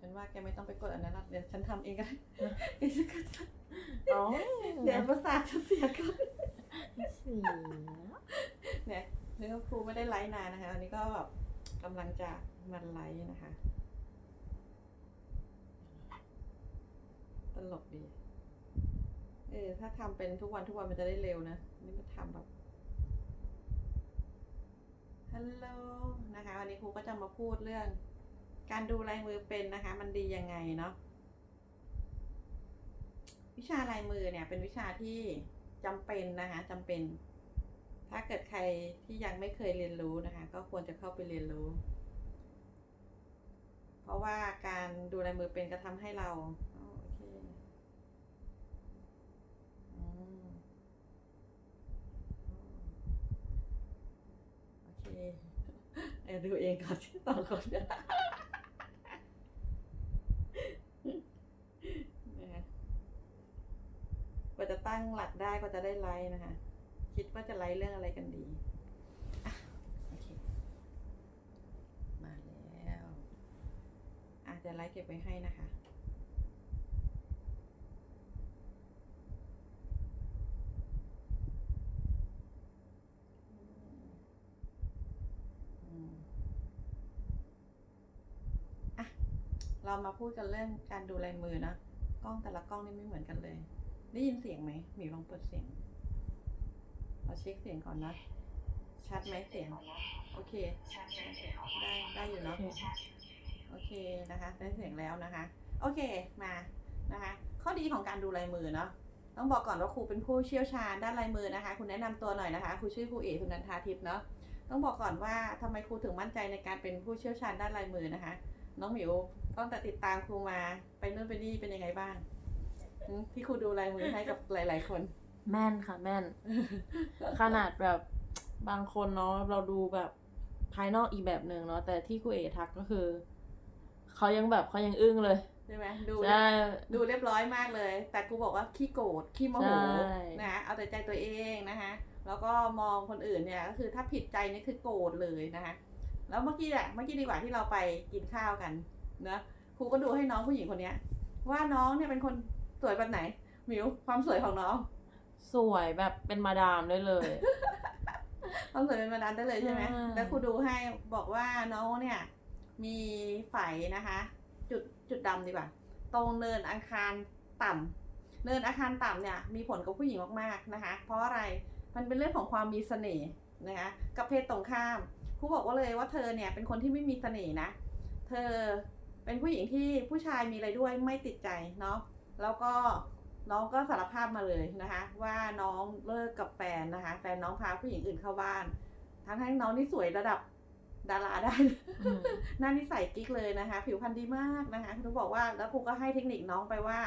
ฉันว่าแกไม่ต้องไปกดอันนั้นหรอกเดี๋ยวฉันทำเองก็ได้อ๋อเดี๋ยวประสาทจะเสียก่อนเสียเนี่ยเนื้อครูไม่ได้ไลฟ์นานนะคะ อันนี้ก็แบบกำลังจะมันไลฟ์นะคะ ตลกดี เออถ้าทำเป็นทุกวันทุกวันมันจะได้เร็วนะ นี่มาทำแบบ ฮัลโหลนะคะ วันนี้ครูก็จะมาพูดเรื่อง การดูลายมือเป็นนะคะ มันดียังไงเนาะวิชาลายมือเนี่ย เป็นวิชาที่จำเป็นนะคะจำเป็น ถ้าเกิดใครที่ยังไม่เคยเรียนรู้นะคะ ก็ควรจะเข้าไปเรียนรู้ เพราะว่าการดูลายมือเป็นก็ทำให้เราโอเคอืมโอเคดูเองก่อนที่ต่อก่อนนกว่า จะตั้งหลักได้กว่าจะได้ไลฟ์นะคะ คิดว่าจะไลฟ์เรื่องอะไรกันดีอะโอเค มาแล้วอาจจะไลฟ์เก็บไว้ให้นะคะอะเรามาพูดกันเรื่องการดูลายมือนะ กล้องแต่ละกล้องนี่ไม่เหมือนกันเลย ได้ยินเสียงไหมหมิวลองเปิดเสียงเราเช็คเสียงก่อนนะ ชัดไหมเสียง โอเค ได้ได้อยู่เนาะโอเคนะคะ ได้เสียงแล้วนะคะ โอเคมานะคะ ข้อดีของการดูลายมือเนาะต้องบอกก่อนว่าครูเป็นผู้เชี่ยวชาญด้านลายมือนะคะ คุณแนะนำตัวหน่อยนะคะครูชื่อครูเอกสุนันทาทิพย์เนาะต้องบอกก่อนว่าทำไมครูถึงมั่นใจในการเป็นผู้เชี่ยวชาญด้านลายมือนะคะ น้องหมิวตั้งแต่ติดตามครูมาไปนู่นไปนี่เป็นยังไงบ้างอืม ที่ครูดูลายมือให้กับหลาย ๆ คน แม่นค่ะแม่น ขนาดแบบบางคนเนาะเราดูแบบภายนอกอีกแบบหนึ่งเนาะแต่ที่ครูเอทักก็คือเขายังแบบเขายังอึ้งเลยใช่ไหมดูใช่ดูเรียบร้อยมากเลย แต่กูบอกว่าขี้โกรธขี้โมโหใช่นะคะเอาแต่ใจตัวเองนะคะแล้วก็มองคนอื่นเนี่ยก็คือถ้าผิดใจนี่คือโกรธเลยนะคะแล้วเมื่อกี้แหละเมื่อกี้ดีกว่าที่เราไปกินข้าวกันนะครูก็ดูให้น้องผู้หญิงคนเนี้ย ว่าน้องเนี่ยเป็นคน สวยแบบไหนหมิวความสวยของน้อง สวยแบบเป็นมาดามได้เลย ความสวยเป็นมาดานได้เลยใช่ไหมใช่ แล้วครูดูให้บอกว่าน้องเนี่ย มีไฝนะคะ จุดจุดดำดีกว่า ตรงเนินอังคารต่ำเนินอาคารต่ำเนี่ยมีผลกับผู้หญิงมากๆนะคะ เพราะอะไรมันเป็นเรื่องของความมีเสน่ห์นะคะกับเพศตรงข้ามครูบอกว่าเลยว่าเธอเนี่ยเป็นคนที่ไม่มีเสน่ห์นะ เธอเป็นผู้หญิงที่ผู้ชายมีอะไรด้วยไม่ติดใจเนาะ แล้วก็น้องก็สารภาพมาเลยนะคะ ว่าน้องเลิกกับแฟนนะคะ แฟนน้องพาผู้หญิงอื่นเข้าบ้าน ทั้งที่น้องนี่สวยระดับดาราได้อืมหน้านิสัยกิ๊กเลยนะคะ ผิวพรรณดีมากนะคะคุณต้องบอกว่าแล้วครูก็ให้เทคนิคน้องไปว่า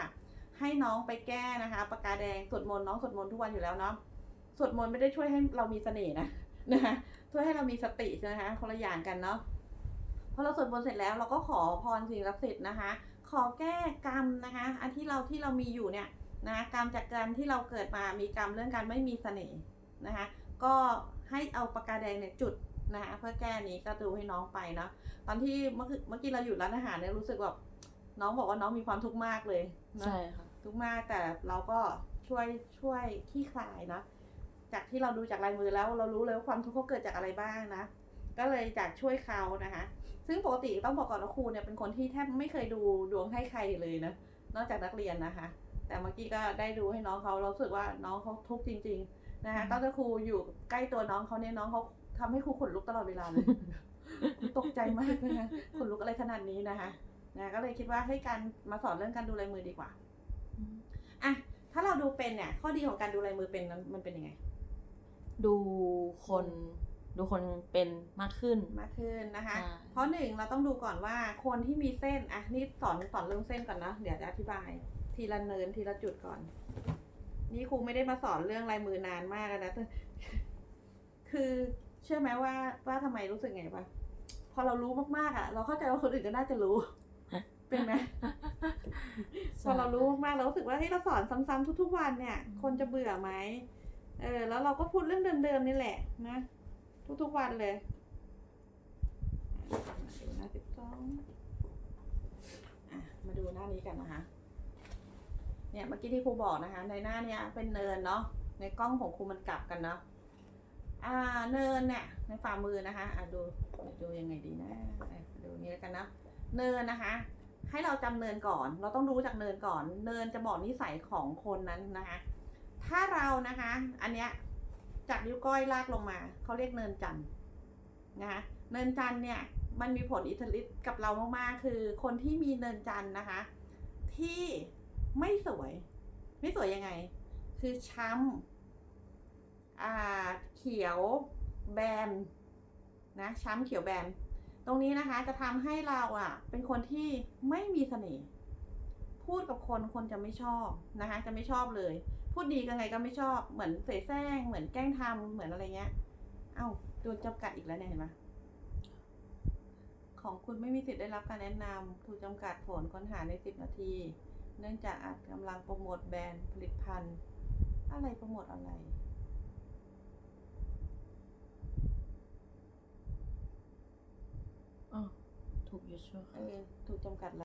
ให้น้องไปแก้นะคะปากกาแดงสวดมนต์น้องสวดมนต์ทุกวันอยู่แล้วเนาะสวดมนต์ไม่ได้ช่วยให้เรามีเสน่ห์นะนะคะช่วยให้เรามีสตินะคะคนละอย่างกันเนาะพอเราสวดมนต์เสร็จแล้วเราก็ขอพรสิ่งศักดิ์สิทธิ์นะคะ ขอแก้กรรมนะคะ อันที่เราที่เรามีอยู่เนี่ยนะกรรมจากการที่เราเกิดมามีกรรมเรื่องการไม่มีเสน่ห์นะคะ ก็ให้เอาปากกาแดงเนี่ยจุดนะคะเพื่อแก้นี้ก็ดูให้น้องไปเนาะตอนที่เมื่อคืนเมื่อกี้เราอยู่ร้านอาหารเนี่ยรู้สึกแบบน้องบอกว่าน้องมีความทุกข์มากเลยเนอะใช่ค่ะทุกข์มากแต่เราก็ช่วยช่วยขี้คลายเนาะจากที่เราดูจากลายมือแล้วเรารู้เลยว่าความทุกข์เขาเกิดจากอะไรบ้างนะ ก็เลยจากช่วยเขานะคะ ซึ่งปกติต้องบอกก่อนว่าครูเนี่ยเป็นคนที่แทบไม่เคยดูดวงให้ใครเลยนะ นอกจากนักเรียนนะคะ แต่เมื่อกี้ก็ได้ดูให้น้องเขาเราสึกว่าน้องเขาทุกข์จริง ๆ นะคะตั้งแต่ครูอยู่ใกล้ตัวน้องเขาเนี่ยน้องเขาทำให้ครูขนลุกตลอดเวลาเลย ตกใจมากเลยนะขนลุกอะไรขนาดนี้นะคะนะก็เลยคิดว่าให้การมาสอนเรื่องการดูลายมือดีกว่าอะถ้าเราดูเป็นเนี่ย ข้อดีของการดูลายมือเป็นมันเป็นยังไง ดูคน ดูคนเป็นมากขึ้นมากขึ้นนะคะใช่เพราะหนึ่งเราต้องดูก่อนว่าคนที่มีเส้นอะนี่สอนสอนเรื่องเส้นก่อนนะเดี๋ยวจะอธิบาย ทีละเนินทีละจุดก่อน นี่ครูไม่ได้มาสอนเรื่องลายมือนานมากแล้วนะแต่คือเชื่อไหมว่าว่าทำไมรู้สึกไงปะพอเรารู้มากๆอะ เราเข้าใจว่าคนอื่นก็น่าจะรู้เป็นไหมพอเรารู้มากๆเรารู้สึกว่าเฮ้ยเราสอนซ้ำๆทุกๆวันเนี่ย คนจะเบื่อไหมเออแล้วเราก็พูดเรื่องเดิมๆนี่แหละนะ ทุกๆวันเลยอะดูนะสิบสองมาดูหน้านี้กันนะคะ เนี่ยเมื่อกี้ที่ครูบอกนะคะ ในหน้าเนี้ยเป็นเนินเนาะ ในกล้องของครูมันกลับกันเนาะ อ่า เนินเนี่ยในฝ่ามือนะคะ อะดู ดูยังไงดีนะ ดูนี้แล้วกันนะ เนินนะคะ ให้เราจำเนินก่อน เราต้องรู้จากเนินก่อน เนินจะบอกนิสัยของคนนั้นนะคะ ถ้าเรานะคะ อันเนี้ย จากนิ้วก้อยลากลงมา เขาเรียกเนินจันทร์นะคะเนินจันทร์เนี่ยมันมีผลอิทธิฤทธิ์กับเรามากๆ คือ คนที่มีเนินจันทร์นะคะ ที่ไม่สวย ไม่สวยยังไง คือช้ำอ่าเขียวแบนนะช้ำเขียวแบนตรงนี้นะคะจะทำให้เราอะ เป็นคนที่ไม่มีเสน่ห์พูดกับคนคนจะไม่ชอบนะคะ จะไม่ชอบเลย พูดดีกันไงก็ไม่ชอบเหมือนเสแสร้งเหมือนแกล้งทำเหมือนอะไรเงี้ย เอ้าโดนจำกัดอีกแล้วเนี่ยเห็นไหมของคุณไม่มีสิทธิ์ได้รับการแนะนำถูกจำกัดผลค้นหาในสิบนาที เนื่องจากอาจกำลังโปรโมทแบรนด์ผลิตภัณฑ์ อะไรโปรโมทอะไร อ๋อถูกอยู่ชั่วเออถูกจำกัด